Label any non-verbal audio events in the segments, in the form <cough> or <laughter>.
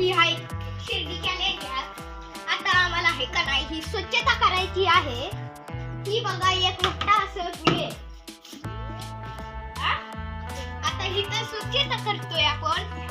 ही आहे शिर्डी कॅलेंडर आता आम्हाला आहे का नाही ही स्वच्छता करायची आहे. ही बघा एक मोठा असं फुले आता इथं स्वच्छता करतोय आपण.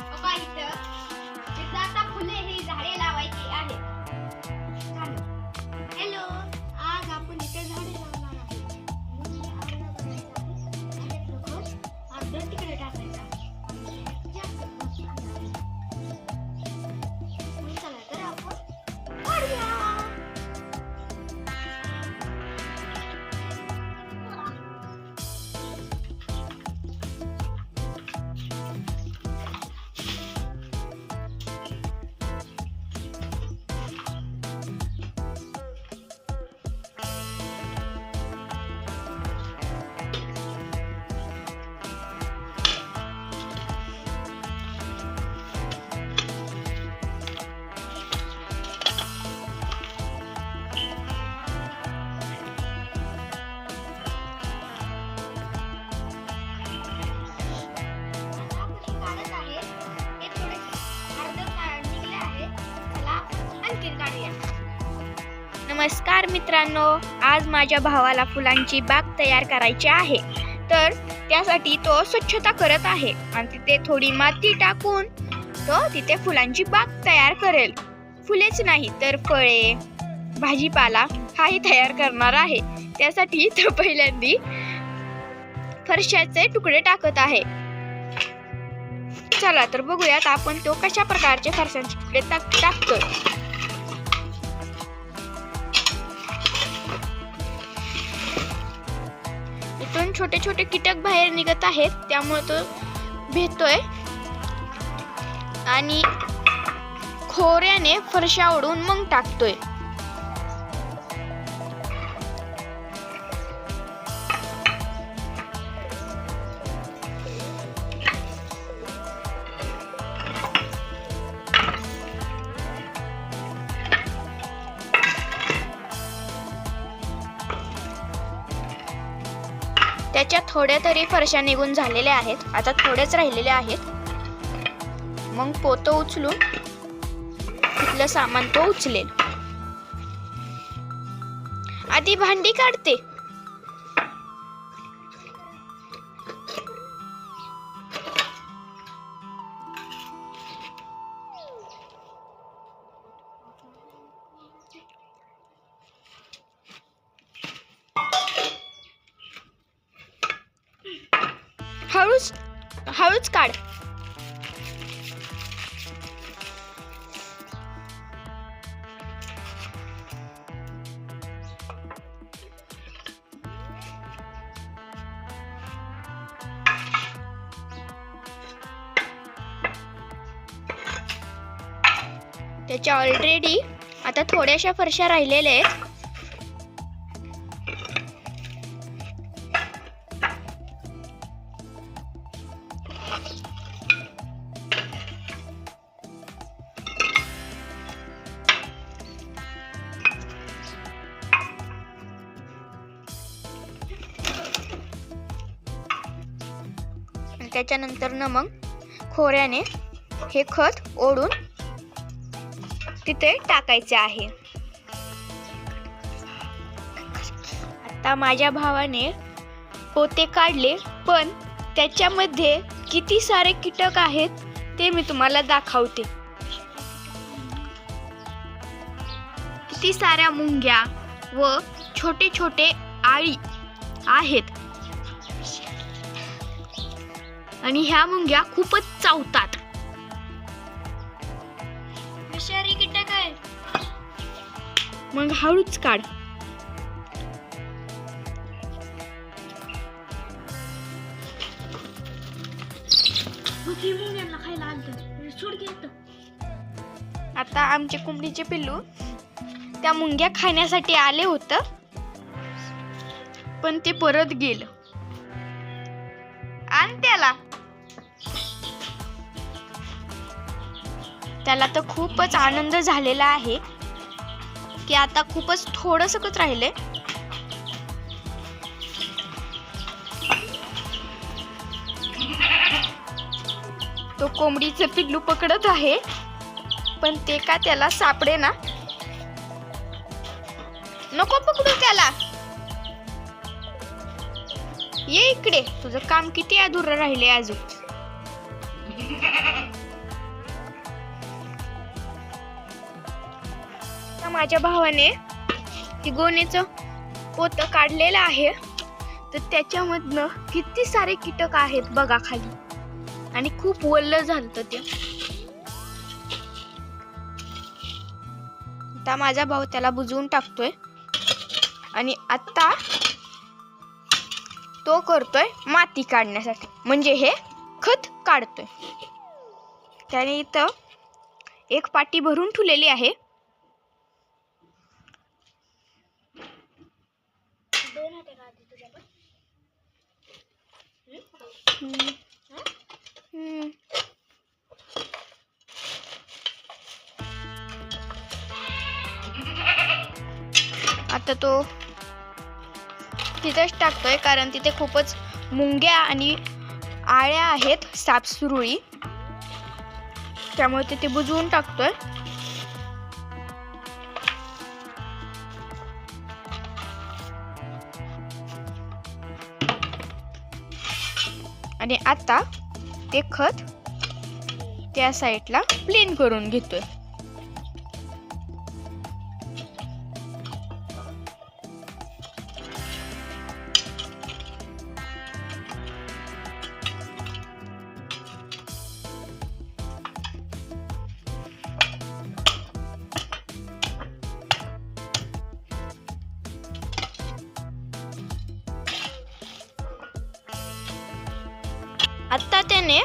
नमस्कार मित्रांनो आज माझ्या भावाला फुलांची बाग तयार करायची आहे. तर त्यासाठी तो स्वच्छता करत आहे आणि तिथे थोडी माती टाकून तो तिथे फुलांची बाग तयार करेल. फुलेच नाही तर फळे भाजीपाला हाही तयार करणार आहे. त्यासाठी तो पहिल्यांदी फरशाचे तुकडे टाकत आहे. चला तर बघूयात आपण तो कशा प्रकारचे फरशांचे तुकडे टाक टाकतोय. त्यातून छोटे छोटे कीटक बाहेर निघत आहेत त्यामुळे तो भेटतोय. आणि खोऱ्याने फरशा ओढून मग टाकतोय. त्याच्या थोड्या तरी फरशा निघून झालेल्या आहेत. आता थोडेच राहिलेले आहेत. मग पोतं उचलून तिथलं सामान तो उचलेल. आधी भांडी काढते. हळूच हळूच काढ. त्याच्या ऑलरेडी आता थोड्याशा फरशा राहिलेल्या आहेत. त्याच्यानंतर ना मग खोऱ्याने हे खत ओढून तिथे टाकायचे आहे. आता माझ्या भावाने पोते काढले पण त्याच्यामध्ये किती सारे कीटक आहेत ते मी तुम्हाला दाखवते. किती साऱ्या मुंग्या व छोटे छोटे आळी आहेत. आणि ह्या मुंग्या खूपच चावतात. विषारी कीटक आहे मग हळूच काढ. आता आमचे कोंबडीचे पिल्लू त्या मुंग्या खाण्यासाठी आले होत पण ते परत गेलं. आण त्याला. त्याला तर खूपच आनंद झालेला आहे की आता खूपच थोडंसंच राहिले. तो कोंबडीचं पिल्लू पकडत आहे. पण ते का त्याला सापडे ना? नको पकडू त्याला. ये इकडे. तुझं काम किती अधुरं राहिले अजून. माझ्या भावाने ती गोणीचं पोत काढलेलं आहे. तर त्याच्यामधनं किती सारे कीटक आहेत बघा खाली. आणि खूप वल्ल झालं ते. आता माझा भाऊ त्याला बुजवून टाकतोय. आणि आता तो करतोय माती काढण्यासाठी. म्हणजे हे खत काढतोय. त्याने इथं एक पाटी भरून ठेवलेली आहे. दोन आता तो तिथेच टाकतोय कारण तिथे खूपच मुंग्या आणि आळ्या आहेत सापसुरुळी. त्यामुळे तिथे बुजवून टाकतोय. आणि आता ते खत त्या साईडला प्लेन करून घेतोय. आत्ता त्याने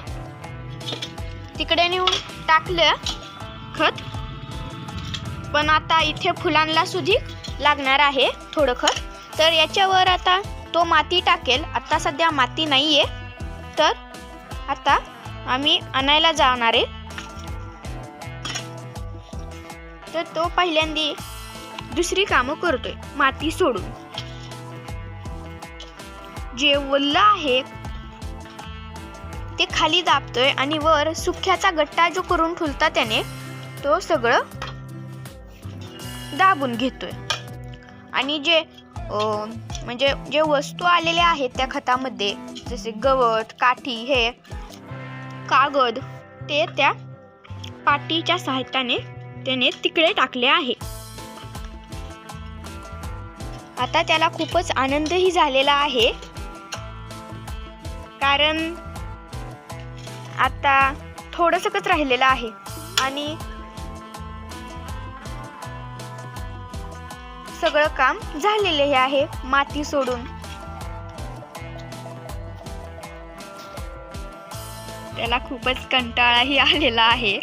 तिकडे नेऊन टाकलं खत. पण आता इथे फुलांना सुधी लागणार आहे थोडं खत. तर याच्यावर आता तो माती टाकेल. आत्ता सध्या माती नाही आहे तर आता आम्ही आणायला जाणार आहे. तर तो पहिल्यांदी दुसरी कामं करतोय माती सोडून. जे वल्ल आहे ते खाली दाबतोय आणि वर सुख्याचा गट्टा जो करून ठुलता त्याने तो सगळं दाबून घेतोय. आणि जे म्हणजे जे वस्तू आलेल्या आहेत त्या खतामध्ये जसे गवत काठी हे कागद ते त्या पाटीच्या सहाय्याने त्याने तिकडे टाकले आहे. आता त्याला खूपच आनंदही झालेला आहे. कारण आता थोडंसंच राहिलेलं आहे. आणि सगळं काम झालेले आहे माती सोडून. त्याला खूपच कंटाळाही आलेला आहे.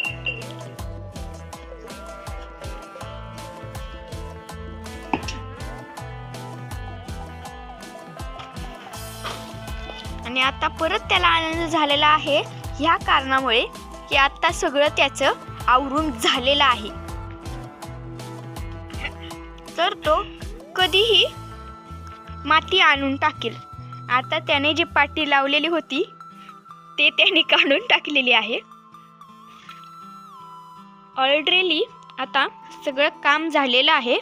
आणि आता परत त्याला आनंद झालेला आहे. ह्या कारणामुळे की आत्ता सगळं त्याचं आवरून झालेलं आहे. तर तो कधीही माती आणून टाकेल. आता त्याने जी पाटी लावलेली होती ते त्याने <laughs> काढून टाकलेली आहे. ऑलरेडी आता सगळं काम झालेलं आहे.